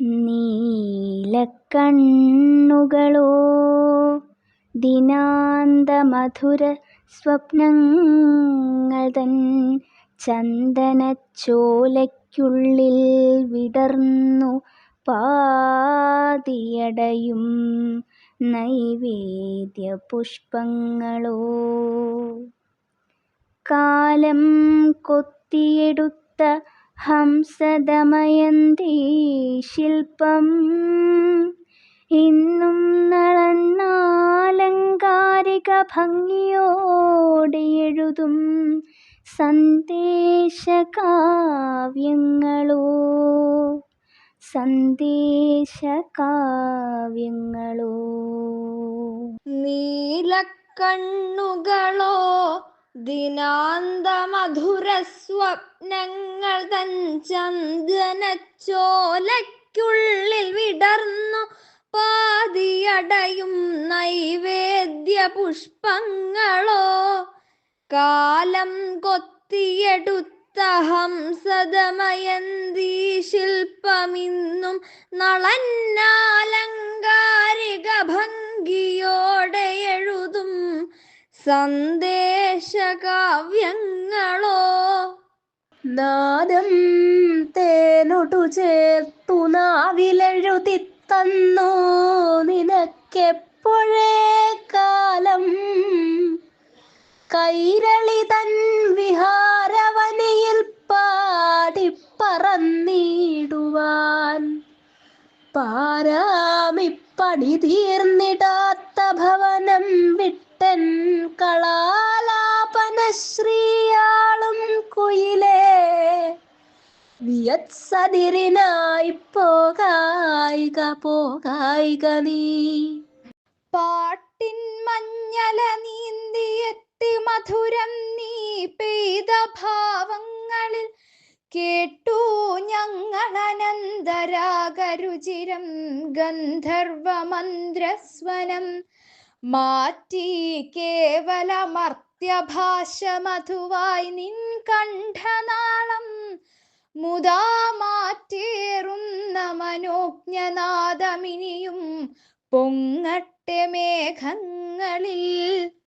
നീലക്കണ്ണുകളോ ദിനാന്തമധുര സ്വപ്നങ്ങൾ തൻ ചന്ദനച്ചോലയ്ക്കുള്ളിൽ വിടർന്നു പാതിയടയും നൈവേദ്യ പുഷ്പങ്ങളോ കാലം കൊത്തിയെടുത്ത ഹംസദമയന്തി ശില്പം. ഇന്നും നളന്നാലങ്കാരിക ഭംഗിയോടെ എഴുതും സന്ദേശകാവ്യങ്ങളോ. സന്ദേശകാവ്യങ്ങളോ. നീലക്കണ്ണുകളോ ദിനാന്തമധുര സ്വപ്നങ്ങൾ തൻ ചന്ദനച്ചോലയ്ക്കുള്ളിൽ വിടർന്നു. പാതിയടയും നൈവേദ്യ പുഷ്പങ്ങളോ കാലം കൊത്തിയെടുത്ത ഹംസദമയന്തി ശില്പമിന്നും നളന്നാലങ്കാരിക ഭംഗിയോടെ എഴുതും സന്ദേശകാവ്യങ്ങളോ നാദം തേനൊടു ചേർത്തു നാവിലെഴുതി തന്നു. നിനക്കെപ്പോഴേ കാലം? കൈരളി തൻ വിഹാരവനിയിൽ പാടിപ്പറന്നിടുവാൻ. പാരാമിപ്പണി തീർന്നിടാത്ത ഭവനം വിട്ടൻ കളാലാപന വിയത്സതിരിനായി പോകായിക പോകായിക നീ. പാട്ടിൻ മഞ്ഞല നീന്തിയെത്തി മധുരം നീ പെയ്ത ഭാവങ്ങളിൽ കേട്ടു ഞങ്ങൾ അനന്തരാഗരുചിരം ഗന്ധർവമന്ത്രസ്വനം. മാറ്റി കേവലമർത്യഭാഷ മധുവായി നിൻ കണ്ഠനാളം മുതാ മാറ്റേറുന്ന മനോജ്ഞനാദമിനിയും പൊങ്ങട്ടെ മേഘങ്ങളിൽ